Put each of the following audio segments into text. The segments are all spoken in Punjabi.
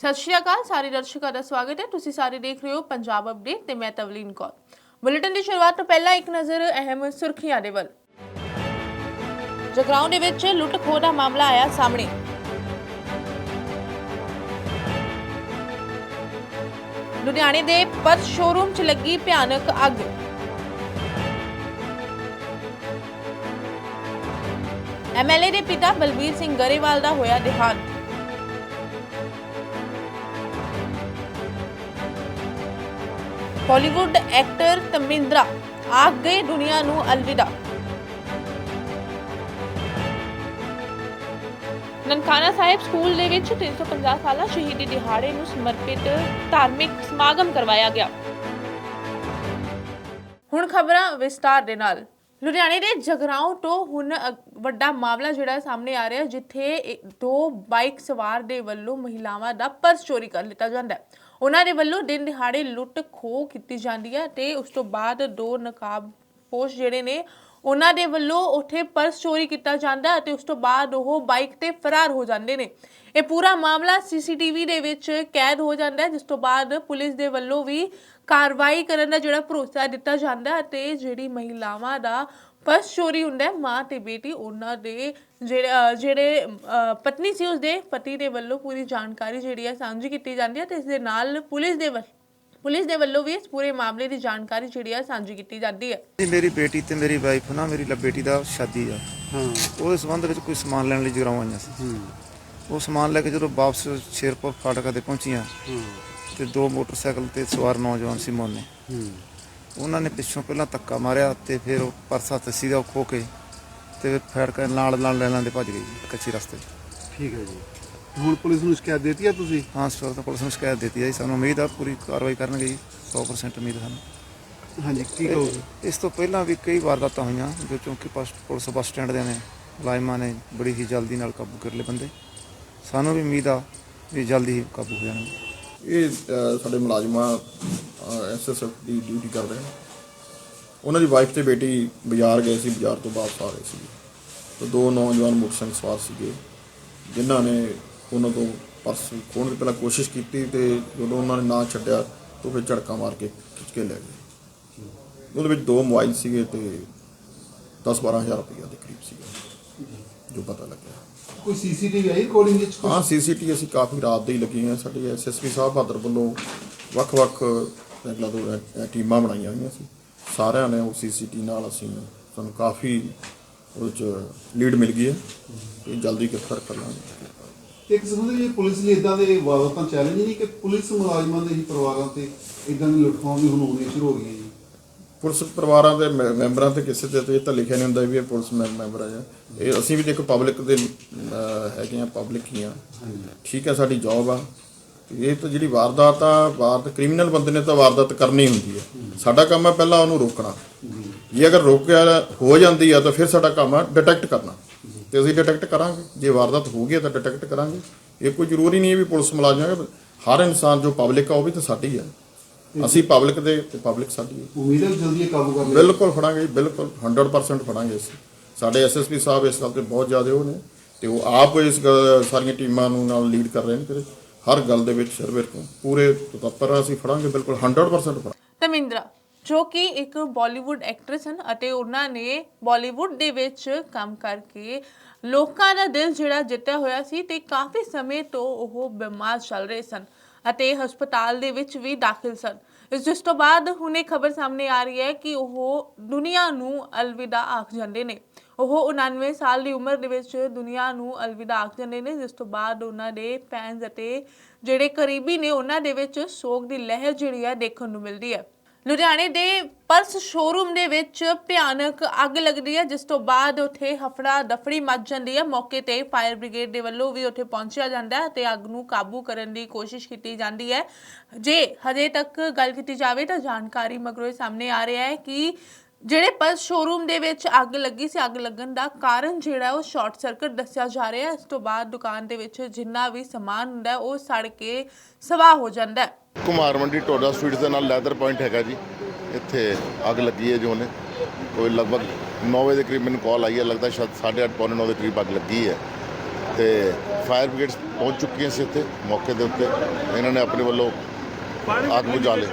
ਸਤਿ ਸ਼੍ਰੀ ਅਕਾਲ, ਸਾਰੇ ਦਰਸ਼ਕਾਂ ਦਾ ਸਵਾਗਤ ਹੈ। ਤੁਸੀਂ ਸਾਰੇ ਦੇਖ ਰਹੇ ਹੋ ਪੰਜਾਬ ਅਪਡੇਟ ਤੇ ਮੈਂ ਤਵਲੀਨ ਕੌਰ। ਬੁਲੇਟਿਨ ਦੀ ਸ਼ੁਰੂਆਤ ਤੋਂ ਪਹਿਲਾਂ ਇੱਕ ਨਜ਼ਰ ਅਹਿਮ ਸੁਰਖੀਆਂ ਦੇ ਵੱਲ। ਜਗਰਾਉਂ ਦੇ ਵਿੱਚ ਲੁੱਟ ਖੋਹ ਦਾ ਮਾਮਲਾ ਆਇਆ ਸਾਹਮਣੇ। ਲੁਧਿਆਣੇ ਦੇ ਪਰਸ ਸ਼ੋਰੂਮ 'ਚ ਲੱਗੀ ਭਿਆਨਕ ਅੱਗ। ਐਮਐਲਏ ਦੇ ਪਿਤਾ ਬਲਬੀਰ ਸਿੰਘ ਗਰੇਵਾਲ ਦਾ ਹੋਇਆ ਦੇਹਾਂਤ। ਬਾਲੀਵੁੱਡ ਐਕਟਰ ਤਮਿੰਦਰਾ ਆਖ ਗਏ ਦੁਨੀਆ ਨੂੰ ਅਲਵਿਦਾ ਨਨਕਾਣਾ ਸਾਹਿਬ ਸਕੂਲ ਦੇ ਵਿੱਚ 350 ਸਾਲਾ ਸ਼ਹੀਦੀ ਦਿਹਾੜੇ ਨੂੰ ਸਮਰਪਿਤ ਧਾਰਮਿਕ ਸਮਾਗਮ ਕਰਵਾਇਆ ਗਿਆ ਹੁਣ ਖਬਰਾਂ ਵਿਸਤਾਰ ਦੇ ਨਾਲ ਲੁਧਿਆਣੇ ਦੇ ਜਗਰਾਉਂ ਤੋਂ ਹੁਣ ਵੱਡਾ ਮਾਮਲਾ ਜਿਹੜਾ ਸਾਹਮਣੇ ਆ ਰਿਹਾ ਜਿੱਥੇ ਦੋ ਬਾਈਕ ਸਵਾਰ ਦੇ ਵੱਲੋਂ ਮਹਿਲਾਵਾਂ ਦਾ ਪਰਸ ਚੋਰੀ ਕਰ ਲਿੱਤਾ ਜਾਂਦਾ ਹੈ ਉਹਨਾਂ ਦੇ ਵੱਲੋਂ ਦਿਨ ਦਿਹਾੜੇ ਲੁੱਟ ਖੋਹ ਕੀਤੀ ਜਾਂਦੀ ਹੈ ਤੇ ਉਸ ਤੋਂ ਬਾਅਦ ਦੋ ਨਕਾਬ ਜਿਹੜੇ ਨੇ, ਉਹਨਾਂ ਦੇ ਵੱਲੋਂ ਉੱਥੇ ਪਰਸ ਚੋਰੀ ਕੀਤਾ ਜਾਂਦਾ ਹੈ ਤੇ ਉਸ ਤੋਂ ਬਾਅਦ ਉਹ ਬਾਈਕ ਤੇ ਫਰਾਰ ਹੋ ਜਾਂਦੇ ਨੇ। ਇਹ ਪੂਰਾ ਮਾਮਲਾ ਸੀਸੀਟੀਵੀ ਦੇ ਵਿੱਚ ਕੈਦ ਹੋ ਜਾਂਦਾ ਹੈ, ਜਿਸ ਤੋਂ ਬਾਅਦ ਪੁਲਿਸ ਦੇ ਵੱਲੋਂ ਵੀ ਕਾਰਵਾਈ ਕਰਨ ਦਾ ਜਿਹੜਾ ਭਰੋਸਾ ਦਿੱਤਾ ਜਾਂਦਾ ਹੈ ਤੇ ਜਿਹੜੀ ਮਹਿਲਾਵਾਂ ਦਾ ਪਰਸ ਚੋਰੀ ਹੁੰਦਾ ਮਾਂ ਤੇ ਬੇਟੀ ਉਹਨਾਂ ਦੇ ਜਿਹੜੇ ਪਤਨੀ ਸੀ ਉਸਦੇ ਪਤੀ ਦੇ ਵੱਲੋਂ ਪੂਰੀ ਜਾਣਕਾਰੀ ਜਿਹੜੀ ਹੈ ਸਾਂਝੀ ਕੀਤੀ ਜਾਂਦੀ ਹੈ ਤੇ ਇਸ ਦੇ ਨਾਲ ਪੁਲਿਸ ਦੇ ਵੱਲ ਪੁਲਿਸ ਦੇ ਵੱਲੋਂ ਵੀ ਇਸ ਪੂਰੇ ਮਾਮਲੇ ਦੀ ਜਾਣਕਾਰੀ ਜਿਹੜੀ ਹੈ ਸਾਂਝੀ ਕੀਤੀ ਜਾਂਦੀ ਹੈ। ਜੀ ਮੇਰੀ ਬੇਟੀ ਤੇ ਮੇਰੀ ਵਾਈਫ ਨਾ ਮੇਰੀ ਲ- ਬੇਟੀ ਦਾ ਸ਼ਾਦੀ ਆ। ਹਾਂ। ਉਹਦੇ ਸੰਬੰਧ ਵਿੱਚ ਕੋਈ ਸਮਾਨ ਲੈਣ ਲਈ ਜਗਰਾਉਂ ਆਈਆਂ ਸੀ। ਹੂੰ। ਉਹ ਸਮਾਨ ਲੈ ਕੇ ਜਦੋਂ ਵਾਪਸ ਸ਼ੇਰਪੁਰ ਫਾਟਕ ਤੇ ਪਹੁੰਚੀਆਂ ਹੂੰ। ਤੇ ਦੋ ਮੋਟਰਸਾਈਕਲ ਤੇ ਸਵਾਰ ਨੌਜਵਾਨ ਸੀ ਮੋਨੇ। ਹੂੰ। ਉਹਨਾਂ ਨੇ ਪਿੱਛੋਂ ਪਹਿਲਾਂ ਧੱਕਾ ਮਾਰਿਆ ਤੇ ਫਿਰ ਉਹ ਪਰਸਾ ਤੇ ਸੀਗਾ ਉਹ ਖੋ ਕੇ ਤੇ ਫੜ ਕੇ ਨਾਲ ਨਾਲ ਲੈ ਲੈਂਦੇ ਭੱਜ ਗਏ ਜੀ ਕੱਚੀ ਰਸਤੇ 'ਚ। ਠੀਕ ਹੈ ਜੀ। ਹੁਣ ਪੁਲਿਸ ਨੂੰ ਸ਼ਿਕਾਇਤ ਦਿੱਤੀ ਆ ਤੁਸੀਂ? ਹਾਂ ਸਰ ਤਾਂ ਪੁਲਿਸ ਨੂੰ ਸ਼ਿਕਾਇਤ ਦਿੱਤੀ ਹੈ ਜੀ। ਸਾਨੂੰ ਉਮੀਦ ਆ ਪੂਰੀ ਕਾਰਵਾਈ ਕਰਨਗੇ ਜੀ 100% ਉਮੀਦ ਸਾਨੂੰ। ਹਾਂਜੀ ਕੀ ਕਹੋਗੇ? ਇਸ ਤੋਂ ਪਹਿਲਾਂ ਵੀ ਕਈ ਵਾਰਦਾਤਾਂ ਹੋਈਆਂ ਜੋ ਚੌਂਕੀ ਪਸ- ਪੁਲਿਸ ਬੱਸ ਸਟੈਂਡ ਦੇ ਨੇ ਮੁਲਾਜ਼ਮਾਂ ਨੇ ਬੜੀ ਹੀ ਜਲਦੀ ਨਾਲ ਕਾਬੂ ਕਰ ਲਏ ਬੰਦੇ। ਸਾਨੂੰ ਵੀ ਉਮੀਦ ਆ ਵੀ ਜਲਦੀ ਹੀ ਕਾਬੂ ਹੋ ਜਾਣਗੇ। ਇਹ ਅ, ਸਾਡੇ ਮੁਲਾਜ਼ਮਾਂ ਐਸਐਸਐਫ ਦੀ ਡਿਊਟੀ ਕਰਦੇ ਨੇ। ਉਹਨਾਂ ਦੀ ਵਾਈਫ ਤੇ ਬੇਟੀ ਬਾਜ਼ਾਰ ਗਏ ਸੀ ਬਾਜ਼ਾਰ ਤੋਂ ਵਾਪਸ ਆ ਰਹੇ ਸੀ ਤੇ ਦੋ ਨੌਜਵਾਨ ਮੋਟਰਸਾਈਕਲ ਸਵਾਰ ਸੀਗੇ ਜਿਨ੍ਹਾਂ ਨੇ ਉਹਨਾਂ ਤੋਂ ਪਰਸ ਖੋਹਣ ਦੀ ਪਹਿਲਾਂ ਕੋਸ਼ਿਸ਼ ਕੀਤੀ ਤੇ ਜਦੋਂ ਉਹਨਾਂ ਨੇ ਨਾ ਛੱਡਿਆ ਤਾਂ ਫਿਰ ਝੜਕਾ ਮਾਰ ਕੇ ਖਿੱਚ ਕੇ ਲੈ ਗਏ। ਉਹਦੇ ਵਿੱਚ ਦੋ ਮੋਬਾਈਲ ਸੀਗੇ ਤੇ 10-12000 ਰੁਪਏ ਦੇ ਕਰੀਬ ਸੀਗਾ ਜੋ ਪਤਾ ਲੱਗਿਆ। ਕੋਈ ਸੀਸੀਟੀਵੀ ਆਈ ਰਿਕਾਰਡਿੰਗ ਵਿੱਚ ਕੁਛ? ਹਾਂ ਸੀਸੀਟੀ ਅਸੀਂ ਕਾਫੀ ਰਾਤ ਦੇ ਹੀ ਲੱਗੇ ਹਾਂ। ਸਾਡੇ ਐਸਐਸਪੀ ਸਾਹਿਬ ਬਹਾਦਰ ਵੱਲੋਂ ਵੱਖ-ਵੱਖ ਅਗਲਾ ਤੋਂ ਟੀਮਾਂ ਬਣਾਈਆਂ ਹੋਈਆਂ ਸੀ। ਸਾਰਿਆਂ ਨੇ ਉਹ ਸੀਸੀਟੀ ਨਾਲ ਅਸੀਂ ਸਾਨੂੰ ਕਾਫੀ ਉਹ ਚ ਲੀਡ ਮਿਲ ਗਈ ਹੈ। ਤੇ ਜਲਦੀ ਗ੍ਰਿਫਤਾਰ ਕਰ ਲਾਂਗੇ। ਇੱਕ ਸਮਝਦੇ ਜੀ ਪੁਲਿਸ ਲਈ ਇਦਾਂ ਦੇ ਵਾਰਦਾਤਾਂ ਚੈਲੰਜ ਨਹੀਂ ਕਿ ਪੁਲਿਸ ਮੁਲਾਜ਼ਮਾਂ ਦੇ ਹੀ ਪਰਿਵਾਰਾਂ ਤੇ ਇਦਾਂ ਦੀ ਲੁੱਟਖੋਹਾਂ ਵੀ ਹੁਣ ਹੋਣੀਆਂ ਸ਼ੁਰੂ ਹੋ ਗਈਆਂ ਪੁਲਿਸ ਪਰਿਵਾਰਾਂ ਦੇ ਮੈ- ਮੈਂਬਰਾਂ ਤੇ ਕਿਸੇ ਦੇ ਤੇ ਇਹ ਤਾਂ ਲਿਖਿਆ ਨਹੀਂ ਹੁੰਦਾ ਵੀ ਇਹ ਪੁਲਿਸ ਮੈ- ਮੈਂਬਰ ਆ ਇਹ ਅਸੀਂ ਵੀ ਦੇਖੋ ਪਬਲਿਕ ਦੇ ਅਹ, ਹੈਗੇ ਆ ਪਬਲਿਕ ਹੀ ਆ। ਠੀਕ ਹੈ ਸਾਡੀ ਜੌਬ ਆ। ਇਹ ਤਾਂ ਜਿਹੜੀ ਵਾਰਦਾਤ ਆ ਵਾਰਦਾਤ ਕ੍ਰਿਮੀਨਲ ਬੰਦੇ ਨੇ ਤਾਂ ਵਾਰਦਾਤ ਕਰਨੀ ਹੁੰਦੀ ਹੈ ਸਾਡਾ ਕੰਮ ਆ ਪਹਿਲਾਂ ਉਹਨੂੰ ਰੋਕਣਾ। ਜੇ ਅਗਰ ਰੋਕਿਆ ਹੋ ਜਾਂਦੀ ਆ ਤਾਂ ਫਿਰ ਸਾਡਾ ਕੰਮ ਆ ਡਿਟੈਕਟ ਕਰਨਾ। ਤੇ ਅਸੀਂ ਡਿਟੈਕਟ ਕਰਾਂਗੇ। ਜੇ ਵਾਰਦਾਤ ਹੋ ਗਈ ਹੈ ਤਾਂ ਡਿਟੈਕਟ ਕਰਾਂਗੇ। ਇਹ ਕੋਈ ਜ਼ਰੂਰੀ ਨਹੀਂ ਹੈ ਵੀ ਪੁਲਿਸ ਮੁਲਾਜ਼ਮ ਹੈ ਹਰ ਇਨਸਾਨ ਜੋ ਪਬਲਿਕ ਆ ਉਹ ਵੀ ਤਾਂ ਸਾਡੀ ਆ। ਅਸੀਂ ਪਬਲਿਕ ਦੇ ਤੇ ਪਬਲਿਕ ਸਾਡੀ ਹੈ। ਉਮੀਦ ਹੈ ਜਲਦੀ ਇਹ ਕਾਬੂ ਕਰ ਲਿਆ ਬਿਲਕੁਲ ਫੜਾਂਗੇ ਜੀ, ਬਿਲਕੁਲ 100% ਫੜਾਂਗੇ ਅਸੀਂ। ਸਾਡੇ ਐਸਐਸਪੀ ਸਾਹਿਬ ਇਸ ਗੱਲ ਤੇ ਬਹੁਤ ਜ਼ਿਆਦਾ ਉਹ ਨੇ ਤੇ ਉਹ ਆਪ ਇਸ ਗੱਲ- ਸਾਰੀਆਂ ਟੀਮਾਂ ਨੂੰ ਨਾਲ ਲੀਡ ਕਰ ਰਹੇ ਨੇ ਤੇ ਹਰ ਗੱਲ ਦੇ ਵਿੱਚ ਸਰਵੇਰ ਤੋਂ ਪੂਰੇ ਤਤਪਰ ਅਸੀਂ ਫੜਾਂਗੇ ਬਿਲਕੁਲ 100% ਫੜਾਂਗੇ। ਧਰਮਿੰਦਰਾ ਜੋ ਕਿ ਇੱਕ ਬਾਲੀਵੁੱਡ ਐਕਟਰੈਸ ਹਨ ਅਤੇ ਉਹਨਾਂ ਨੇ ਬਾਲੀਵੁੱਡ ਦੇ ਵਿੱਚ ਕੰਮ ਕਰਕੇ ਲੋਕਾਂ ਦਾ ਦਿਲ ਜਿਹੜਾ ਜਿੱਤਿਆ ਹੋਇਆ ਸੀ ਤੇ ਕਾਫੀ ਸਮੇਂ ਤੋਂ ਉਹ ਬਿਮਾਰ ਚੱਲ ਰਹੇ ਸਨ। ਅਤੇ ਹਸਪਤਾਲ ਦੇ ਵਿੱਚ ਵੀ ਦਾਖਲ ਸਨ। ਇਸ ਜਿਸ ਤੋਂ ਬਾਅਦ ਹੁਣ ਇਹ ਖਬਰ ਸਾਹਮਣੇ ਆ ਰਹੀ ਹੈ ਕਿ ਉਹ ਦੁਨੀਆ ਨੂੰ ਅਲਵਿਦਾ ਆਖ ਜਾਂਦੇ ਨੇ। ਉਹ 99 ਸਾਲ ਦੀ ਉਮਰ ਦੇ ਵਿੱਚ ਦੁਨੀਆ ਨੂੰ ਅਲਵਿਦਾ ਆਖ ਜਾਂਦੇ ਨੇ, ਜਿਸ ਤੋਂ ਬਾਅਦ ਉਹਨਾਂ ਦੇ ਫੈਨਸ ਅਤੇ ਜਿਹੜੇ ਕਰੀਬੀ ਨੇ, ਉਹਨਾਂ ਦੇ ਵਿੱਚ ਸੋਗ ਦੀ ਲਹਿਰ ਜਿਹੜੀ ਹੈ ਦੇਖਣ ਨੂੰ ਮਿਲਦੀ ਹੈ। ਲੁਧਿਆਣੇ ਦੇ ਪਰਸ ਸ਼ੋਰੂਮ ਦੇ ਵਿੱਚ ਭਿਆਨਕ ਅੱਗ ਲੱਗਦੀ ਹੈ, ਜਿਸ ਤੋਂ ਬਾਅਦ ਉੱਥੇ ਹਫੜਾ ਦਫੜੀ ਮੱਚ ਜਾਂਦੀ ਹੈ। ਮੌਕੇ ਤੇ ਫਾਇਰ ਬ੍ਰਿਗੇਡ ਦੇ ਵੱਲੋਂ ਵੀ ਉੱਥੇ ਪਹੁੰਚਿਆ ਜਾਂਦਾ ਹੈ ਤੇ ਅੱਗ ਨੂੰ ਕਾਬੂ ਕਰਨ ਦੀ ਕੋਸ਼ਿਸ਼ ਕੀਤੀ ਜਾਂਦੀ ਹੈ। ਜੇ ਹਜੇ ਤੱਕ ਗੱਲ ਕੀਤੀ ਜਾਵੇ ਤਾਂ ਜਾਣਕਾਰੀ ਮਗਰੋਂ ਇਹ ਸਾਹਮਣੇ ਆ ਰਿਹਾ ਹੈ ਕਿ ਜਿਹੜੇ ਪਰਸ ਸ਼ੋਰੂਮ ਦੇ ਵਿੱਚ ਅੱਗ ਲੱਗੀ ਸੀ, ਅੱਗ ਲੱਗਣ ਦਾ ਕਾਰਨ ਜਿਹੜਾ ਉਹ ਸ਼ਾਰਟ ਸਰਕਟ ਦੱਸਿਆ ਜਾ ਰਿਹਾ ਹੈ। ਇਸ ਤੋਂ ਬਾਅਦ ਦੁਕਾਨ ਦੇ ਵਿੱਚ ਜਿੰਨਾ ਵੀ ਸਮਾਨ ਹੁੰਦਾ ਹੈ, ਉਹ ਸੜ ਕੇ ਸਵਾਹ ਹੋ ਜਾਂਦਾ ਹੈ। ਕੁਮਾਰ ਮੰਡੀ ਟੋਡਾ ਸਵੀਟਸ ਦੇ ਨਾਲ ਲੈਦਰ ਪੁਆਇੰਟ ਹੈਗਾ ਜੀ। ਇੱਥੇ ਅੱਗ ਲੱਗੀ ਹੈ ਜੋ ਨੇ ਕੋਈ ਲਗਭਗ 9 ਵਜੇ ਦੇ ਕਰੀਬ ਮੈਨੂੰ ਕਾਲ ਆਈ ਹੈ। ਲੱਗਦਾ ਸ਼ਾਇਦ 8:30 ਪੌਣੇ 9 ਦੇ ਕਰੀਬ ਅੱਗ ਲੱਗੀ ਹੈ। ਤੇ ਫਾਇਰ ਬ੍ਰਿਗੇਡਸ ਪਹੁੰਚ ਚੁੱਕੀਆਂ ਸੀ ਇੱਥੇ ਮੌਕੇ ਦੇ ਉੱਤੇ। ਇਹਨਾਂ ਨੇ ਆਪਣੇ ਵੱਲੋਂ ਅੱਗ ਬੁਝਾ ਲਈ।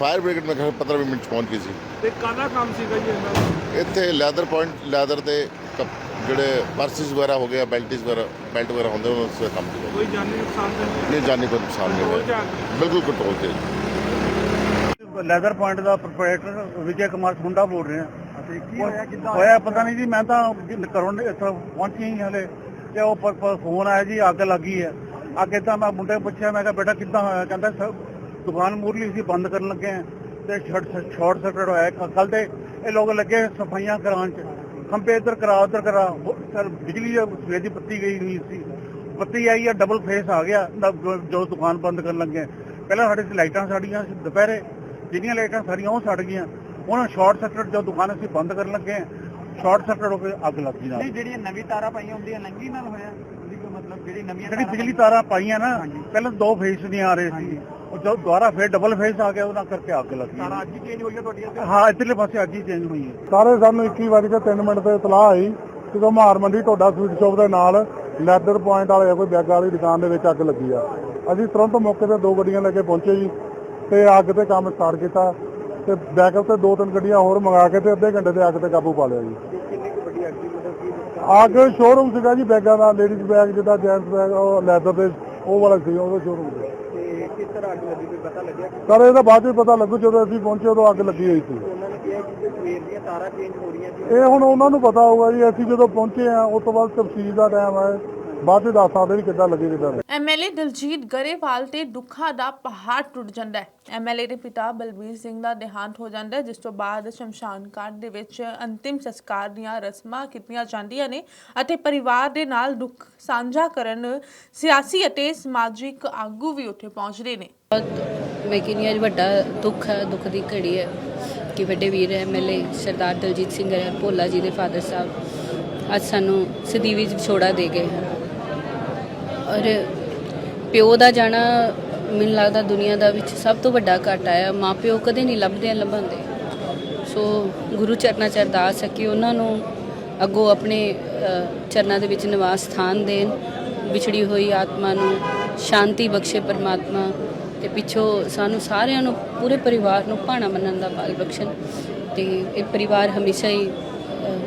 ਫਾਇਰ ਬ੍ਰਿਗੇਡ ਮੈਂ ਕਿਹਾ 15 ਮਿੰਟ 'ਚ ਪਹੁੰਚ ਗਈ ਸੀ। ਤੇ ਕਾਹਦਾ ਕੰਮ ਸੀਗਾ ਜੀ ਇਹਨਾਂ ਦਾ? ਇੱਥੇ ਲੈਦਰ ਪੁਆਇੰਟ ਲੈਦਰ ਦੇ ਕੱਪ- ਜਿਹੜੇ ਪਰਸਿਸ ਵਗੈਰਾ ਹੋ ਗਿਆ ਬੈਲਟਿਸ ਵਗੈਰਾ ਬੈਲਟ ਵਗੈਰਾ ਹੁੰਦੇ ਉਹਨਾਂ ਦਾ ਕੰਮ ਸੀਗਾ। ਕੋਈ ਜਾਨੀ ਨੁਕਸਾਨ ਤਾਂ ਨਹੀਂ? ਨਹੀਂ ਜਾਨੀ ਕੋਈ ਨੁਕਸਾਨ ਨਹੀਂ ਹੋਇਆ। ਬਿਲਕੁਲ ਕੰਟਰੋਲ ਤੇ ਹੈ। ਲੈਦਰ ਪੁਆਇੰਟ ਦਾ ਪ੍ਰੋਪਰਾਈਟਰ ਵਿਜੇ ਕੁਮਾਰ ਸੁੰਡਾ ਬੋਲ ਰਿਹਾ। ਅਸੀਂ ਕੀ ਹੋਇਆ ਕਿੱਦਾਂ ਹੋਇਆ ਪਤਾ ਨਹੀਂ ਜੀ ਮੈਂ ਤਾਂ ਘਰੋਂ ਇੱਥੋਂ ਪਹੁੰਚੀ ਹੀ ਹਲੇ। ਤੇ ਉਹ ਪ- ਪ- ਫੋਨ ਆਇਆ ਜੀ ਅੱਗ ਲੱਗੀ ਹੈ। ਅੱਗੇ ਤਾਂ ਮੈਂ ਮੁੰਡੇ ਨੂੰ ਪੁੱਛਿਆ ਮੈਂ ਕਿਹਾ ਬੇਟਾ ਕਿੱਦਾਂ ਹੋਇਆ? ਕਹਿੰਦਾ ਦੁਕਾਨ ਮੂਰਲੀ ਸੀ ਬੰਦ ਕਰਨ ਲੱਗੇ ਆ। ਤੇ ਸ਼ਾਰਟ ਸਰਕਟ ਹੋਇਆ ਕੱਲ ਤੇ ਇਹ ਲੋਕ ਲੱਗੇ ਸਫਾਈਆਂ ਕਰਾਉਣ ਚ। ਖੰਭੇ ਇੱਧਰ ਕਰਾ ਉੱਧਰ ਕਰਾ। ਸਰ ਬਿਜਲੀ ਸਵੇਰ ਦੀ ਬੱਤੀ ਗਈ ਹੋਈ ਸੀ। ਬੱਤੀ ਆਈ ਆ ਡਬਲ ਫੇਸ ਆ ਗਿਆ। ਜੋ- ਦੁਕਾਨ ਬੰਦ ਕਰਨ ਲੱਗੇ ਪਹਿਲਾਂ ਸਾਡੇ ਤੇ ਲਾਈਟਾਂ ਸਾੜੀਆਂ ਸੀ ਦੁਪਹਿਰੇ। ਜਿਹੜੀਆਂ ਲਾਈਟਾਂ ਸਾਰੀਆਂ ਉਹ ਸੜ ਗਈਆਂ। ਉਹਨਾਂ ਸ਼ਾਰਟ ਸਰਕਟ ਜੋ ਦੁਕਾਨ ਅਸੀਂ ਬੰਦ ਕਰਨ ਲੱਗੇ ਸ਼ਾਰਟ ਸਰਕਟ ਹੋ ਕੇ ਅੱਗ ਲੱਗ ਗਈ ਨਾਲ। ਨਹੀਂ ਜਿਹੜੀਆਂ ਨਵੀਂ ਤਾਰਾਂ ਪਾਈਆਂ ਹੁੰਦੀਆਂ ਲੰਗੀ ਨਾਲ ਹੋਇਆ? ਕੋਈ ਮਤਲਬ ਜਿਹੜੀ ਨਵੀਆਂ ਜਿਹੜੀ ਬਿਜਲੀ ਤਾਰਾਂ ਪਾਈਆਂ ਨਾ ਪਹਿਲਾਂ ਦੋ ਫੇਸ ਦੀਆਂ ਆ ਰਹੇ ਸੀ। ਉਹ ਜਦੋਂ ਦੁਬਾਰਾ ਫੇਰ ਡਬਲ ਫੇਸ ਆ ਗਿਆ ਉਹਨਾਂ ਕਰਕੇ ਅੱਗ ਲੱਗ। ਗਈ ਅੱਜ ਹੀ ਚੇਂਜ ਹੋਈਆਂ ਤੁਹਾਡੀਆਂ ਹਾਂ ਇੱਧਰਲੇ ਪਾਸੇ ਅੱਜ ਹੀ ਚੇਂਜ ਹੋਈ ਹੈ ਸਾਰੇ ਸਾਨੂੰ 21 ਵਜੇ ਤੇ 3 ਮਿੰਟ ਤੇ ਇਤਲਾਹ ਆਈ ਕਿ ਘਮਾਰ ਮੰਡੀ ਟੋਡਾ ਸਵੀਟ ਸ਼ਾਪ ਦੇ ਨਾਲ ਲੈਦਰ ਪੁਆਇੰਟ ਵਾਲੇ ਕੋਈ ਬੈਗ ਵਾਲੀ ਦੁਕਾਨ ਦੇ ਵਿੱਚ ਅੱਗ ਲੱਗੀ ਆ। ਅਸੀਂ ਤੁਰੰਤ ਮੌਕੇ ਤੇ ਦੋ ਗੱਡੀਆਂ ਲੈ ਕੇ ਪਹੁੰਚੇ ਜੀ ਤੇ ਅੱਗ ਤੇ ਕੰਮ ਸਟਾਰਟ ਕੀਤਾ ਤੇ ਬੈਕਅਪ ਤੇ ਦੋ ਤਿੰਨ ਗੱਡੀਆਂ ਹੋਰ ਮੰਗਾ ਕੇ ਤੇ ਅੱਧੇ ਘੰਟੇ ਤੇ ਅੱਗ ਤੇ ਕਾਬੂ ਪਾ ਲਿਆ ਜੀ। ਅੱਗ ਸ਼ੋਰੂਮ ਸੀਗਾ ਜੀ ਬੈਗਾਂ ਦਾ ਲੇਡੀਜ਼ ਬੈਗ ਜਿੱਦਾਂ ਜੈਂਟਸ ਬੈਗ ਉਹ ਲੈਦਰ ਦੇ ਉਹ ਵਾਲਾ ਸੀ ਉਹਦਾ ਸ਼ੋਰੂਮ ਸੀ ਤਰ੍ਹਾਂ ਅੱਗ ਲੱਗੀ ਕੋਈ ਪਤਾ ਲੱਗਿਆ? ਕਿ ਪਰ ਇਹਦਾ ਬਾਅਦ ਵਿੱਚ ਪਤਾ ਲੱਗੂ ਜਦੋਂ ਅਸੀਂ ਪਹੁੰਚੇ ਉਦੋਂ ਅੱਗ ਲੱਗੀ ਹੋਈ ਸੀ। ਉਹਨਾਂ ਨੇ ਕਿਹਾ ਕਿ ਸਵੇਰ ਦੀਆਂ ਤਾਰਾਂ ਚੇਂਜ ਹੋ ਰਹੀਆਂ ਸੀ। ਇਹ ਹੁਣ ਉਹਨਾਂ ਨੂੰ ਪਤਾ ਹੋਊਗਾ ਜੀ ਅਸੀਂ ਜਦੋਂ ਪਹੁੰਚੇ ਆ ਉਸ ਤੋਂ ਬਾਅਦ ਤਫਸੀਲ ਦਾ ਟਾਈਮ ਹੈ ਬਾਅਦ ਵਿੱਚ ਦੱਸ ਸਕਦੇ ਵੀ ਕਿੱਦਾਂ ਲੱਗੀ ਕਿੱਦਾਂ ਨਹੀਂ। ਐਮਐਲਏ ਦਲਜੀਤ ਗਰੇਵਾਲ ਤੇ ਦੁੱਖਾਂ ਦਾ ਪਹਾੜ ਟੁੱਟ ਜਾਂਦਾ ਹੈ। ਐਮਐਲਏ ਦੇ ਪਿਤਾ ਬਲਬੀਰ ਸਿੰਘ ਦਾ ਦੇਹਾਂਤ ਹੋ ਜਾਂਦਾ ਹੈ ਜਿਸ ਤੋਂ ਬਾਅਦ ਸ਼ਮਸ਼ਾਨ ਘਾਟ ਦੇ ਵਿੱਚ ਅੰਤਿਮ ਸੰਸਕਾਰ ਦੀਆਂ ਰਸਮਾਂ ਕੀਤੀਆਂ ਜਾਂਦੀਆਂ ਨੇ ਅਤੇ ਪਰਿਵਾਰ ਦੇ ਨਾਲ ਦੁੱਖ ਸਾਂਝਾ ਕਰਨ ਸਿਆਸੀ ਅਤੇ ਸਮਾਜਿਕ ਆਗੂ ਵੀ ਉੱਥੇ ਪਹੁੰਚਦੇ ਨੇ। ਬਹੁਤ ਮੈਂ ਕਹਿੰਦੀ ਅੱਜ ਵੱਡਾ ਦੁੱਖ ਹੈ ਦੁੱਖ ਦੀ ਘੜੀ ਹੈ ਕਿ ਵੱਡੇ ਵੀਰ ਐਮਐਲਏ ਸਰਦਾਰ ਦਲਜੀਤ ਸਿੰਘ ਹੈ ਭੋਲਾ ਜੀ ਦੇ ਫਾਦਰ ਸਾਹਿਬ ਅੱਜ ਸਾਨੂੰ ਸਦੀਵੀ ਵਿਛੋੜਾ ਦੇ ਗਏ ਹਨ। ਔਰ ਪਿਓ ਦਾ ਜਾਣਾ ਮੈਨੂੰ ਲੱਗਦਾ ਦੁਨੀਆ ਦਾ ਵਿੱਚ ਸਭ ਤੋਂ ਵੱਡਾ ਘਾਟਾ ਹੈ ਮਾਂ ਪਿਓ ਕਦੇ ਨਹੀਂ ਲੱਭਦੇ, ਲੰਭਾਉਂਦੇ। ਸੋ ਗੁਰੂ ਚਰਨਾਂ ਚ ਅਰਦਾਸ ਹੈ ਕਿ ਉਹਨਾਂ ਨੂੰ ਅੱਗੋਂ ਆਪਣੇ ਚਰਨਾਂ ਦੇ ਵਿੱਚ ਨਿਵਾਸ ਸਥਾਨ ਦੇਣ। ਵਿਛੜੀ ਹੋਈ ਆਤਮਾ ਨੂੰ ਸ਼ਾਂਤੀ ਬਖਸ਼ੇ ਪਰਮਾਤਮਾ ਤੇ ਪਿੱਛੋਂ ਸਾਨੂੰ ਸਾਰਿਆਂ ਨੂੰ, ਪੂਰੇ ਪਰਿਵਾਰ ਨੂੰ ਭਾਣਾ ਮੰਨਣ ਦਾ ਬਲ ਬਖਸ਼ਣ ਤੇ ਇਹ ਪਰਿਵਾਰ ਹਮੇਸ਼ਾ ਹੀ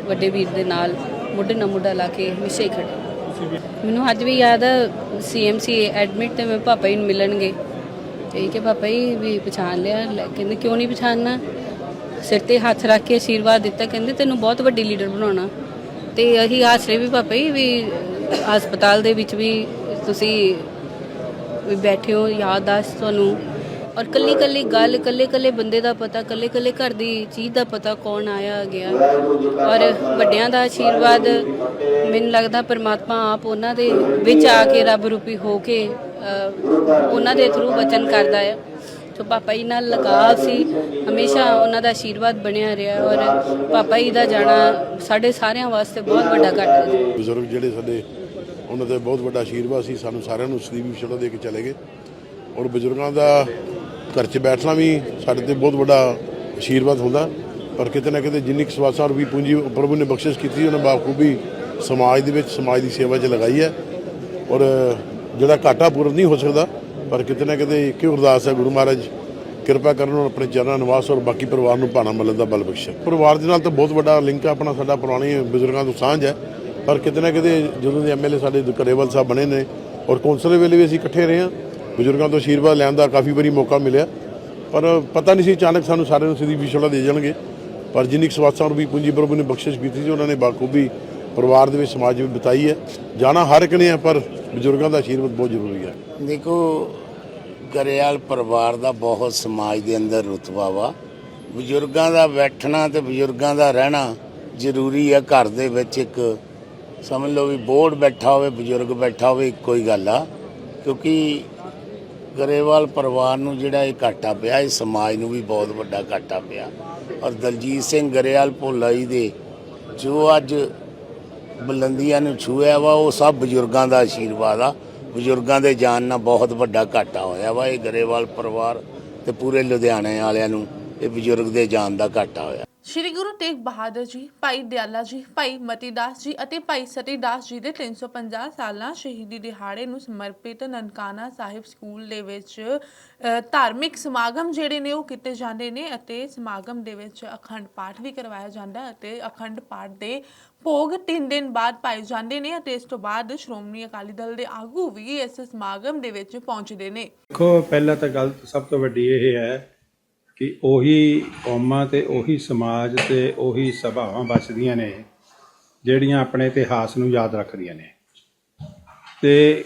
ਵੱਡੇ ਵੀਰ ਦੇ ਨਾਲ ਮੁੱਢ ਨਾਲ ਮੁੱਢਾ ਲਾ ਕੇ ਹਮੇਸ਼ਾ ਹੀ ਖੜੇ ਮੈਨੂੰ ਅੱਜ ਵੀ ਯਾਦ ਆ ਸੀਐਮਸੀ ਐਡਮਿਟ ਤੇ ਮੇਰੇ ਪਾਪਾ ਜੀ ਨੂੰ ਮਿਲਣਗੇ। ਤੇ ਕਿ ਪਾਪਾ ਜੀ ਵੀ ਪਛਾਣ ਲਿਆ, ਲੈ- ਕਹਿੰਦੇ ਕਿਉਂ ਨਹੀਂ ਪਛਾਣਨਾ? ਸਿਰ ਤੇ ਹੱਥ ਰੱਖ ਕੇ ਆਸ਼ੀਰਵਾਦ ਦਿੱਤਾ, ਕਹਿੰਦੇ ਤੈਨੂੰ ਬਹੁਤ ਵੱਡੀ ਲੀਡਰ ਬਣਾਉਣਾ। ਤੇ ਅਸੀਂ ਆਸਰੇ ਵੀ ਪਾਪਾ ਜੀ ਵੀ ਹਸਪਤਾਲ ਦੇ ਵਿੱਚ ਵੀ ਤੁਸੀਂ ਵੀ ਬੈਠੇ ਹੋ ਯਾਦਾਸ਼ਤ ਤੁਹਾਨੂੰ। ਔਰ ਕੱਲੀ ਕੱਲੀ ਗੱਲ, ਕੱਲੇ ਕੱਲੇ ਬੰਦੇ ਦਾ ਪਤਾ, ਕੱਲੇ ਕੱਲੇ ਘਰ ਦੀ ਚੀਜ਼ ਦਾ ਪਤਾ ਕੌਣ ਆਇਆ, ਗਿਆ। ਔਰ ਵੱਡਿਆਂ ਦਾ ਆਸ਼ੀਰਵਾਦ ਮੈਨੂੰ ਲੱਗਦਾ ਪਰਮਾਤਮਾ ਆਪ ਉਹਨਾਂ ਦੇ ਵਿੱਚ ਆ ਕੇ ਰੱਬ ਰੂਪੀ ਹੋ ਕੇ ਉਹਨਾਂ ਦੇ ਥਰੂ ਬਚਨ ਕਰਦਾ ਹੈ ਸੋ ਪਾਪਾ ਜੀ ਨਾਲ ਲਗਾਵ ਸੀ। ਹਮੇਸ਼ਾ ਉਹਨਾਂ ਦਾ ਆਸ਼ੀਰਵਾਦ ਬਣਿਆ ਰਿਹਾ ਔਰ ਪਾਪਾ ਜੀ ਦਾ ਜਾਣਾ ਸਾਡੇ ਸਾਰਿਆਂ ਵਾਸਤੇ ਬਹੁਤ ਵੱਡਾ ਘਾਟਾ ਹੈ। ਬਜ਼ੁਰਗ ਜਿਹੜੇ ਸਾਡੇ, ਉਹਨਾਂ ਦਾ ਬਹੁਤ ਵੱਡਾ ਆਸ਼ੀਰਵਾਦ ਸੀ। ਸਾਨੂੰ ਸਾਰਿਆਂ ਨੂੰ ਸਦੀਵੀ ਵਿਛੜਾ ਦੇ ਕੇ ਚਲੇ ਗਏ। ਔਰ ਬਜ਼ੁਰਗਾਂ ਦਾ ਘਰ 'ਚ ਬੈਠਣਾ ਵੀ ਸਾਡੇ ਤੇ ਬਹੁਤ ਵੱਡਾ ਆਸ਼ੀਰਵਾਦ ਹੁੰਦਾ। ਪਰ ਕਿਤੇ ਨਾ ਕਿਤੇ ਜਿੰਨੀ ਕੁ ਵੀ ਪੂੰਜੀ ਪ੍ਰਭੂ ਨੇ ਬਖਸ਼ਿਸ਼ ਕੀਤੀ, ਉਹਨੇ ਬਾਖੂਬੀ ਸਮਾਜ ਦੇ ਵਿੱਚ, ਸਮਾਜ ਦੀ ਸੇਵਾ 'ਚ ਲਗਾਈ ਹੈ। ਔਰ ਜਿਹੜਾ ਘਾਟਾ ਪੂਰਨ ਨਹੀਂ ਹੋ ਸਕਦਾ, ਪਰ ਕਿਤੇ ਨਾ ਕਿਤੇ ਇੱਕ ਹੀ ਅਰਦਾਸ ਹੈ, ਗੁਰੂ ਮਹਾਰਾਜ ਕਿਰਪਾ ਕਰਨ ਔਰ ਆਪਣੇ ਚਰਨਾਂ ਨਿਵਾਸ ਔਰ ਬਾਕੀ ਪਰਿਵਾਰ ਨੂੰ ਭਾਣਾ ਮਿਲਣ ਦਾ ਬਲ ਬਖਸ਼ੇ। ਪਰਿਵਾਰ ਦੇ ਨਾਲ ਤਾਂ ਬਹੁਤ ਵੱਡਾ ਲਿੰਕ ਹੈ ਆਪਣਾ ਸਾਡਾ ਪੁਰਾਣੇ ਬਜ਼ੁਰਗਾਂ ਤੋਂ ਸਾਂਝ ਹੈ। ਪਰ ਕਿਤੇ ਨਾ ਕਿਤੇ ਜਦੋਂ ਦੇ ਐਮਐਲਏ ਸਾਡੇ ਕਰੇਵਾਲ ਸਾਹਿਬ ਬਣੇ ਨੇ ਔਰ ਕੌਂਸਲ ਵੇਲੇ ਵੀ ਅਸੀਂ ਇਕੱਠੇ ਰਹੇ ਹਾਂ ਬਜ਼ੁਰਗਾਂ ਤੋਂ ਆਸ਼ੀਰਵਾਦ ਲੈਣ ਦਾ ਕਾਫੀ ਵਾਰੀ ਮੌਕਾ ਮਿਲਿਆ। ਪਰ ਪਤਾ ਨਹੀਂ ਸੀ, ਅਚਾਨਕ ਸਾਨੂੰ ਸਾਰਿਆਂ ਨੂੰ ਸਿੱਧੀ ਵਿਛੜਾ ਦੇ ਜਾਣਗੇ। ਪਰ ਜਿੰਨੀ ਕੁ ਸਵਾਸਾਂ ਨੂੰ ਵੀ ਪੂੰਜੀ ਪ੍ਰਭੂ ਨੇ ਬਖਸ਼ਿਸ਼ ਕੀਤੀ ਸੀ, ਉਹਨਾਂ ਨੇ ਬਾਖੂਬੀ ਪਰਿਵਾਰ ਦੇ ਵਿੱਚ ਸਮਾਜ ਵਿੱਚ ਬਿਤਾਈ ਹੈ। ਜਾਣਾ ਹਰ ਇੱਕ ਨੇ ਹੈ, ਪਰ ਬਜ਼ੁਰਗਾਂ ਦਾ ਆਸ਼ੀਰਵਾਦ ਬਹੁਤ ਜ਼ਰੂਰੀ ਹੈ। ਦੇਖੋ, ਗਰੇਵਾਲ ਪਰਿਵਾਰ ਦਾ ਬਹੁਤ ਸਮਾਜ ਦੇ ਅੰਦਰ ਰੁਤਬਾ ਵਾ। ਬਜ਼ੁਰਗਾਂ ਦਾ ਬੈਠਣਾ ਤੇ ਬਜ਼ੁਰਗਾਂ ਦਾ ਰਹਿਣਾ ਜ਼ਰੂਰੀ ਹੈ। ਘਰ ਦੇ ਵਿੱਚ ਇੱਕ ਸਮਝ ਲਓ ਵੀ ਬੋਰਡ ਬੈਠਾ ਹੋਵੇ, ਬਜ਼ੁਰਗ ਬੈਠਾ ਹੋਵੇ, ਇੱਕੋ ਹੀ ਗੱਲ ਆ। ਕਿਉਂਕਿ ਗਰੇਵਾਲ ਪਰਿਵਾਰ ਨੂੰ ਜਿਹੜਾ ਇਹ ਘਾਟਾ ਪਿਆ, ਇਹ ਸਮਾਜ ਨੂੰ ਵੀ ਬਹੁਤ ਵੱਡਾ ਘਾਟਾ ਪਿਆ। ਔਰ ਦਲਜੀਤ ਸਿੰਘ ਗਰੇਵਾਲ ਭੋਲਾ ਜੀ ਦੇ ਜੋ ਅੱਜ ਬੁਲੰਦੀਆਂ ਨੂੰ ਛੂਇਆ ਵਾ, ਉਹ ਸਭ ਬਜ਼ੁਰਗਾਂ ਦਾ ਆਸ਼ੀਰਵਾਦ ਆ। ਬਜ਼ੁਰਗਾਂ ਦੇ ਜਾਨ ਨਾਲ ਬਹੁਤ ਵੱਡਾ ਘਾਟਾ ਹੋਇਆ ਵਾ ਇਹ ਗਰੇਵਾਲ ਪਰਿਵਾਰ ਤੇ ਪੂਰੇ ਲੁਧਿਆਣੇ ਵਾਲਿਆਂ ਨੂੰ, ਇਹ ਬਜ਼ੁਰਗ ਦੇ ਜਾਨ ਦਾ ਘਾਟਾ ਹੋਇਆ। ਸ਼੍ਰੀ ਗੁਰੂ ਤੇਗ ਬਹਾਦਰ ਜੀ, ਭਾਈ ਦਿਆਲਾ ਜੀ, ਭਾਈ ਮਤੀਦਾਸ ਜੀ ਅਤੇ ਭਾਈ ਸਤੀਦਾਸ ਜੀ ਦੇ 350 ਸਾਲਾਂ ਸ਼ਹੀਦੀ ਦਿਹਾੜੇ ਨੂੰ ਸਮਰਪਿਤ ਨਨਕਾਣਾ ਸਾਹਿਬ ਸਕੂਲ ਦੇ ਵਿੱਚ ਧਾਰਮਿਕ ਸਮਾਗਮ ਜਿਹੜੇ ਨੇ ਉਹ ਕੀਤੇ ਜਾਂਦੇ ਨੇ ਅਤੇ ਸਮਾਗਮ ਦੇ ਵਿੱਚ ਅਖੰਡ ਪਾਠ ਵੀ ਕਰਵਾਇਆ ਜਾਂਦਾ ਅਤੇ ਅਖੰਡ ਪਾਠ ਦੇ ਭੋਗ 3 ਦਿਨ ਬਾਅਦ ਪਾਏ ਜਾਂਦੇ ਨੇ ਅਤੇ ਇਸ ਤੋਂ ਬਾਅਦ ਸ਼੍ਰੋਮਣੀ ਅਕਾਲੀ ਦਲ ਦੇ ਆਗੂ ਵੀ ਇਸ ਸਮਾਗਮ ਦੇ ਵਿੱਚ ਪਹੁੰਚਦੇ ਨੇ। ਦੇਖੋ, ਪਹਿਲਾਂ ਤਾਂ ਗੱਲ ਸਭ ਤੋਂ ਵੱਡੀ ਇਹ ਹੈ ਕਿ ਉਹੀ ਕੌਮਾਂ ਤੇ ਉਹੀ ਸਮਾਜ ਤੇ ਉਹੀ ਸਭਾਵਾਂ ਬਚਦੀਆਂ ਨੇ, ਜਿਹੜੀਆਂ ਆਪਣੇ ਇਤਿਹਾਸ ਨੂੰ ਯਾਦ ਰੱਖਦੀਆਂ ਨੇ। ਤੇ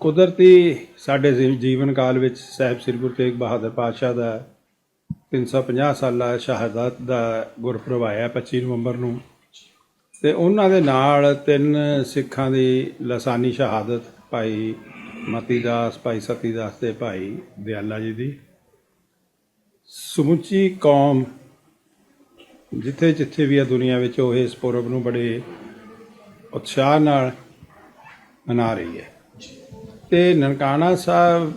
ਕੁਦਰਤੀ ਸਾਡੇ ਜੀਵਨ ਕਾਲ ਵਿੱਚ ਸਾਹਿਬ ਸ੍ਰੀ ਗੁਰੂ ਤੇਗ ਬਹਾਦਰ ਪਾਤਸ਼ਾਹ ਦਾ 350 ਸਾਲਾ ਸ਼ਹਾਦਤ ਦਾ ਗੁਰਪੁਰਬ ਆਇਆ 25 ਨਵੰਬਰ ਨੂੰ। ਤੇ ਉਹਨਾਂ ਦੇ ਨਾਲ ਤਿੰਨ ਸਿੱਖਾਂ ਦੀ ਲਸਾਨੀ ਸ਼ਹਾਦਤ, ਭਾਈ ਮਤੀਦਾਸ, ਭਾਈ ਸਤੀਦਾਸ ਤੇ ਭਾਈ ਦਿਆਲਾ ਜੀ ਦੀ। ਸਮੁੱਚੀ ਕੌਮ ਜਿੱਥੇ ਜਿੱਥੇ ਵੀ ਆ ਦੁਨੀਆ ਵਿੱਚ ਉਹ ਇਸ ਪੁਰਬ ਨੂੰ ਬੜੇ ਉਤਸ਼ਾਹ ਨਾਲ ਮਨਾ ਰਹੀ ਹੈ। ਤੇ Nankana Sahib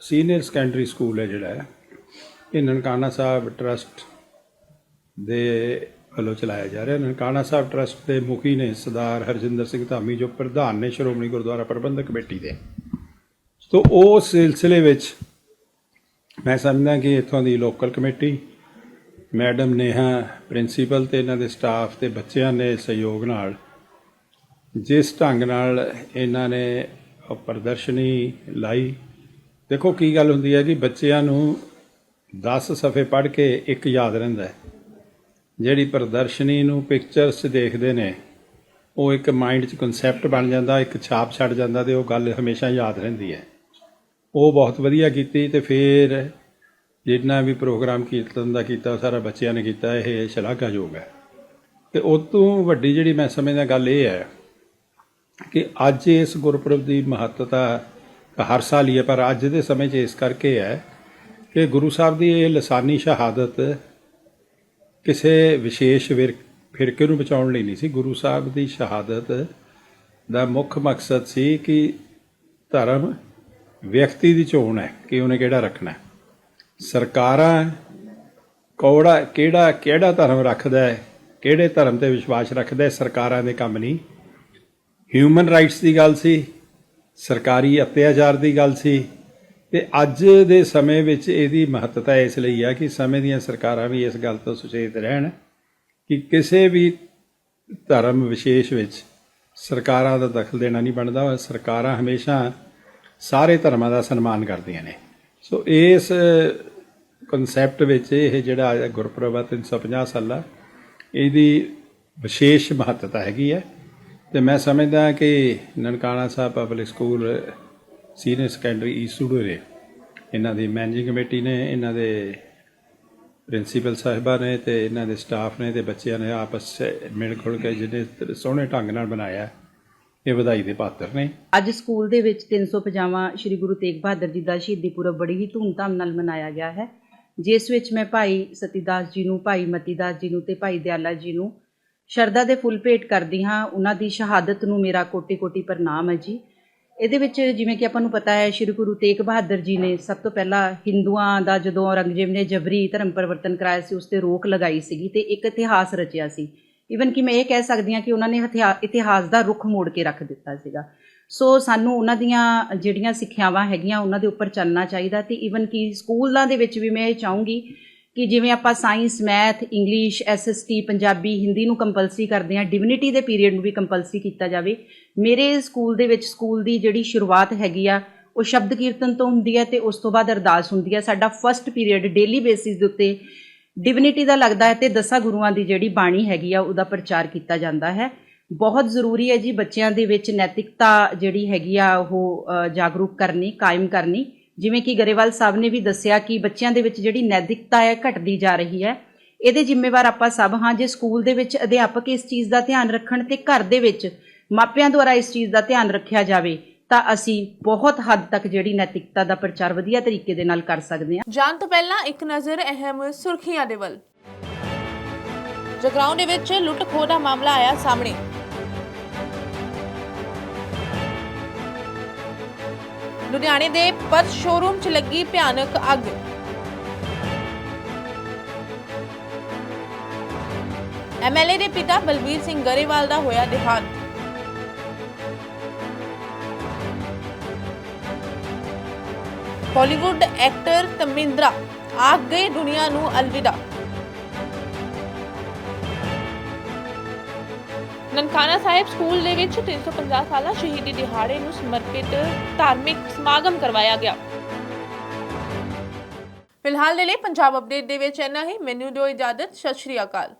senior secondary school ਹੈ ਜਿਹੜਾ ਇਹ ਨਨਕਾਣਾ ਸਾਹਿਬ ਟਰਸਟ ਦੇ ਵੱਲੋਂ ਚਲਾਇਆ ਜਾ ਰਿਹਾ। ਨਨਕਾਣਾ ਸਾਹਿਬ ਟਰਸਟ ਦੇ ਮੁਖੀ ਨੇ ਸਰਦਾਰ ਹਰਜਿੰਦਰ ਸਿੰਘ ਧਾਮੀ, ਜੋ ਪ੍ਰਧਾਨ ਨੇ ਸ਼੍ਰੋਮਣੀ ਗੁਰਦੁਆਰਾ ਪ੍ਰਬੰਧਕ ਕਮੇਟੀ ਦੇ। ਸੋ ਉਹ ਸਿਲਸਿਲੇ ਵਿੱਚ ਮੈਂ ਸਮਝਦਾ ਕਿ ਇੱਥੋਂ ਦੀ local committee madam Neha principal ਤੇ ਇਹਨਾਂ ਦੇ ਸਟਾਫ ਤੇ ਬੱਚਿਆਂ ਦੇ ਸਹਿਯੋਗ ਨਾਲ ਜਿਸ ਢੰਗ ਨਾਲ ਇਹਨਾਂ ਨੇ ਪ੍ਰਦਰਸ਼ਨੀ ਲਾਈ, ਦੇਖੋ ਕੀ ਗੱਲ ਹੁੰਦੀ ਹੈ ਜੀ ਬੱਚਿਆਂ ਨੂੰ 10 ਸਫ਼ੇ ਪੜ੍ਹ ਕੇ ਇੱਕ ਯਾਦ ਰਹਿੰਦਾ ਹੈ। ਜਿਹੜੀ ਪ੍ਰਦਰਸ਼ਨੀ ਨੂੰ ਪਿਕਚਰਸ 'ਚ ਦੇਖਦੇ ਨੇ, ਉਹ ਇੱਕ ਮਾਈਂਡ 'ਚ ਕਨਸੈਪਟ ਬਣ ਜਾਂਦਾ, ਇੱਕ ਛਾਪ ਛੱਡ ਜਾਂਦਾ ਤੇ ਉਹ ਗੱਲ ਹਮੇਸ਼ਾ ਯਾਦ ਰਹਿੰਦੀ ਹੈ। ਉਹ ਬਹੁਤ ਵਧੀਆ ਕੀਤੀ ਤੇ ਫਿਰ ਜਿੰਨਾ ਵੀ ਪ੍ਰੋਗਰਾਮ ਕੀਰਤਨ ਦਾ ਕੀਤਾ, ਸਾਰਾ ਬੱਚਿਆਂ ਨੇ ਕੀਤਾ, ਇਹ ਸ਼ਲਾਘਾਯੋਗ ਹੈ। ਤੇ ਉਹ ਤੋਂ ਵੱਡੀ ਜਿਹੜੀ ਮੈਂ ਸਮਝਦਾ ਗੱਲ ਇਹ ਹੈ ਕਿ ਅੱਜ ਇਸ ਗੁਰਪੁਰਬ ਦੀ ਮਹੱਤਤਾ ਹਰ ਸਾਲ ਹੀ ਹੈ, ਪਰ ਅੱਜ ਦੇ ਸਮੇਂ 'ਚ ਇਸ ਕਰਕੇ ਹੈ ਕਿ ਗੁਰੂ ਸਾਹਿਬ ਦੀ ਇਹ ਲਸਾਨੀ ਸ਼ਹਾਦਤ ਕਿਸੇ ਵਿਸ਼ੇਸ਼ ਵਿਰ- ਫਿਰਕੇ ਨੂੰ ਬਚਾਉਣ ਲਈ ਨਹੀਂ ਸੀ। ਗੁਰੂ ਸਾਹਿਬ ਦੀ ਸ਼ਹਾਦਤ ਦਾ ਮੁੱਖ ਮਕਸਦ ਸੀ ਕਿ ਧਰਮ ਵਿਅਕਤੀ ਦੀ ਚੋਣ ਹੈ ਕਿ ਉਹਨੇ ਕਿਹੜਾ ਰੱਖਣਾ ਸਰਕਾਰਾਂ ਕੌੜਾ, ਕਿਹੜਾ ਕਿਹੜਾ ਧਰਮ ਰੱਖਦਾ ਹੈ? ਕਿਹੜੇ ਧਰਮ ਤੇ ਵਿਸ਼ਵਾਸ ਰੱਖਦਾ ਹੈ? ਸਰਕਾਰਾਂ ਦੇ ਕੰਮ ਨਹੀਂ। ਹਿਊਮਨ ਰਾਈਟਸ ਦੀ ਗੱਲ ਸੀ, ਸਰਕਾਰੀ ਅਤਿਆਚਾਰ ਦੀ ਗੱਲ ਸੀ। ਤੇ ਅੱਜ ਦੇ ਸਮੇਂ ਵਿੱਚ ਇਹਦੀ ਮਹੱਤਤਾ ਇਸ ਲਈ ਆ ਕਿ ਸਮੇਂ ਦੀਆਂ ਸਰਕਾਰਾਂ ਵੀ ਇਸ ਗੱਲ ਤੋਂ ਸੁਚੇਤ ਰਹਿਣ ਕਿ ਕਿਸੇ ਵੀ ਧਰਮ ਵਿਸ਼ੇਸ਼ ਵਿੱਚ ਸਰਕਾਰਾਂ ਦਾ ਦਖਲ ਦੇਣਾ ਨਹੀਂ ਬਣਦਾ। ਸਰਕਾਰਾਂ ਹਮੇਸ਼ਾ ਸਾਰੇ ਧਰਮਾਂ ਦਾ ਸਨਮਾਨ ਕਰਦੀਆਂ ਨੇ। ਸੋ ਇਸ ਕਨਸੈਪਟ ਵਿੱਚ ਇਹ ਜਿਹੜਾ ਅੱਜ ਗੁਰਪੁਰਬ ਆ 350 ਸਾਲਾ, ਇਹਦੀ ਵਿਸ਼ੇਸ਼ ਮਹੱਤਤਾ ਹੈਗੀ ਹੈ ਤੇ ਮੈਂ ਸਮਝਦਾ ਕਿ Nankana Sahib public school senior secondary ਈਸੂੜੂਰੇ ਇਹਨਾਂ ਦੀ ਮੈਨੇਜਿੰਗ ਕਮੇਟੀ ਨੇ, ਇਹਨਾਂ ਦੇ ਪ੍ਰਿੰਸੀਪਲ ਸਾਹਿਬਾ ਨੇ ਤੇ ਇਹਨਾਂ ਦੇ ਸਟਾਫ ਨੇ ਤੇ ਬੱਚਿਆਂ ਨੇ ਆਪਸ 'ਚ ਮਿਲ ਖੁਲ ਕੇ ਜਿਹਨੇ ਸੋਹਣੇ ਢੰਗ ਨਾਲ ਬਣਾਇਆ। ਇਹ ਵਧਾਈ ਦੇ ਪਾਤਰ ਨੇ। ਅੱਜ ਸਕੂਲ ਦੇ ਵਿੱਚ 350ਵਾਂ ਸ੍ਰੀ ਗੁਰੂ ਤੇਗ ਬਹਾਦਰ ਜੀ ਦਾ ਸ਼ਹੀਦੀ ਪੁਰਬ ਬੜੀ ਹੀ ਧੂਮਧਾਮ ਨਾਲ ਮਨਾਇਆ ਗਿਆ ਹੈ। ਜਿਸ ਵਿੱਚ ਮੈਂ ਭਾਈ ਸਤੀਦਾਸ ਜੀ ਨੂੰ, ਭਾਈ ਮਤੀਦਾਸ ਜੀ ਨੂੰ ਤੇ ਭਾਈ ਦਿਆਲਾ ਜੀ ਨੂੰ ਸ਼ਰਧਾ ਦੇ ਫੁੱਲ ਭੇਟ ਕਰਦੀ ਹਾਂ। ਉਹਨਾਂ ਦੀ ਸ਼ਹਾਦਤ ਨੂੰ ਮੇਰਾ ਕੋਟੀ-ਕੋਟੀ ਪ੍ਰਣਾਮ ਹੈ ਜੀ। ਇਹਦੇ ਵਿੱਚ ਜਿਵੇਂ ਕਿ ਆਪਾਂ ਨੂੰ ਪਤਾ ਹੈ, ਸ੍ਰੀ ਗੁਰੂ ਤੇਗ ਬਹਾਦਰ ਜੀ ਨੇ ਸਭ ਤੋਂ ਪਹਿਲਾਂ ਹਿੰਦੂਆਂ ਦਾ ਜਦੋਂ ਔਰੰਗਜ਼ੇਬ ਨੇ ਜਬਰੀ ਧਰਮ ਪਰਿਵਰਤਨ ਕਰਾਇਆ ਸੀ, ਉਸ ਤੇ ਰੋਕ ਲਗਾਈ ਸੀਗੀ ਤੇ ਇੱਕ ਇਤਿਹਾਸ ਰਚਿਆ ਸੀ। ਇਵਨ ਕਿ ਮੈਂ ਇਹ ਕਹਿ ਸਕਦੀ ਹਾਂ ਕਿ ਉਹਨਾਂ ਨੇ ਹਥਿਆ- ਇਤਿਹਾਸ ਦਾ ਰੁਖ ਮੋੜ ਕੇ ਰੱਖ ਦਿੱਤਾ ਸੀਗਾ। ਸੋ ਸਾਨੂੰ ਉਹਨਾਂ ਦੀਆਂ ਜਿਹੜੀਆਂ ਸਿੱਖਿਆਵਾਂ ਹੈਗੀਆਂ, ਉਹਨਾਂ ਦੇ ਉੱਪਰ ਚੱਲਣਾ ਚਾਹੀਦਾ ਤੇ ਇਵਨ ਕਿ ਸਕੂਲਾਂ ਦੇ ਵਿੱਚ ਵੀ ਮੈਂ ਇਹ ਚਾਹੂੰਗੀ ਕਿ ਜਿਵੇਂ ਆਪਾਂ science math English SST Punjabi, Hindi ਨੂੰ ਕੰਪਲਸਰੀ ਕਰਦੇ ਹਾਂ ਡਿਵਿਨਿਟੀ ਦੇ ਪੀਰੀਅਡ ਨੂੰ ਵੀ ਕੰਪਲਸਰੀ ਕੀਤਾ ਜਾਵੇ। ਮੇਰੇ ਸਕੂਲ ਦੇ ਵਿੱਚ ਸਕੂਲ ਦੀ ਜਿਹੜੀ ਸ਼ੁਰੂਆਤ ਹੈਗੀ ਆ, ਉਹ ਸ਼ਬਦ ਕੀਰਤਨ ਤੋਂ ਹੁੰਦੀ ਹੈ ਤੇ ਉਸ ਤੋਂ ਬਾਅਦ ਅਰਦਾਸ ਹੁੰਦੀ ਹੈ। ਸਾਡਾ ਫਰਸਟ ਪੀਰੀਅਡ ਡੇਲੀ ਬੇਸਿਸ ਦੇ ਉੱਤੇ ਡਿਵਿਨਿਟੀ ਦਾ ਲੱਗਦਾ ਹੈ ਤੇ ਦਸਾਂ ਗੁਰੂਆਂ ਦੀ ਜਿਹੜੀ ਬਾਣੀ ਹੈਗੀ ਆ, ਉਹਦਾ ਪ੍ਰਚਾਰ ਕੀਤਾ ਜਾਂਦਾ ਹੈ। ਬਹੁਤ ਜ਼ਰੂਰੀ ਹੈ ਜੀ ਬੱਚਿਆਂ ਦੇ ਵਿੱਚ ਨੈਤਿਕਤਾ ਜਿਹੜੀ ਹੈਗੀ ਆ, ਉਹ ਜਾਗਰੂਕ ਕਰਨੀ, ਕਾਇਮ ਕਰਨੀ। ਜਿਵੇਂ ਕਿ ਗਰੇਵਾਲ ਸਾਹਿਬ ਨੇ ਵੀ ਦੱਸਿਆ ਕਿ ਬੱਚਿਆਂ ਦੇ ਵਿੱਚ ਜਿਹੜੀ ਨੈਤਿਕਤਾ ਹੈ, ਘਟਦੀ ਜਾ ਰਹੀ ਹੈ। ਇਹਦੇ ਜ਼ਿੰਮੇਵਾਰ ਆਪਾਂ ਸਭ ਹਾਂ, ਜੇ ਸਕੂਲ ਦੇ ਵਿੱਚ ਅਧਿਆਪਕ ਇਸ ਚੀਜ਼ ਦਾ ਧਿਆਨ ਰੱਖਣ ਤੇ ਘਰ ਦੇ ਵਿੱਚ ਮਾਪਿਆਂ ਦੁਆਰਾ ਇਸ ਚੀਜ਼ ਦਾ ਧਿਆਨ ਰੱਖਿਆ ਜਾਵੇ ਤਾਂ ਅਸੀਂ ਬਹੁਤ ਹੱਦ ਤੱਕ ਜਿਹੜੀ ਨੈਤਿਕਤਾ ਦਾ ਪ੍ਰਚਾਰ ਵਧੀਆ ਤਰੀਕੇ ਦੇ ਨਾਲ ਕਰ ਸਕਦੇ ਹਾਂ। ਜਾਣ ਤੋਂ ਪਹਿਲਾਂ ਇੱਕ ਨਜ਼ਰ ਅਹਿਮ ਸੁਰਖੀਆਂ ਦੇ ਵੱਲ। ਜਗਰਾਉਂ ਦੇ ਵਿੱਚ ਲੁੱਟ ਖੋਹ ਦਾ ਮਾਮਲਾ ਆਇਆ ਸਾਹਮਣੇ। ਲੁਧਿਆਣੇ ਦੇ ਪਰਸ ਸ਼ੋਰੂਮ 'ਚ ਲੱਗੀ ਭਿਆਨਕ ਅੱਗ। ਐਮਐਲਏ ਦੇ ਪਿਤਾ ਬਲਬੀਰ ਸਿੰਘ ਗਰੇਵਾਲ ਦਾ ਹੋਇਆ ਦੇਹਾਂਤ। ਬਾਲੀਵੁੱਡ ਐਕਟਰ ਤਮਿੰਦਰਾ ਆਖ ਗਏ ਦੁਨੀਆ ਨੂੰ ਅਲਵਿਦਾ ਨਨਕਾਣਾ ਸਾਹਿਬ ਸਕੂਲ ਦੇ ਵਿੱਚ 350 ਸਾਲਾ ਸ਼ਹੀਦੀ ਦਿਹਾੜੇ ਨੂੰ ਸਮਰਪਿਤ ਧਾਰਮਿਕ ਸਮਾਗਮ ਕਰਵਾਇਆ ਗਿਆ ਫਿਲਹਾਲ ਦੇ ਲਈ ਪੰਜਾਬ ਅਪਡੇਟ ਦੇ ਵਿੱਚ ਇੰਨਾ ਹੀ ਮੈਨੂੰ ਦਿਓ ਇਜਾਜ਼ਤ ਸਤਿ ਸ਼੍ਰੀ ਅਕਾਲ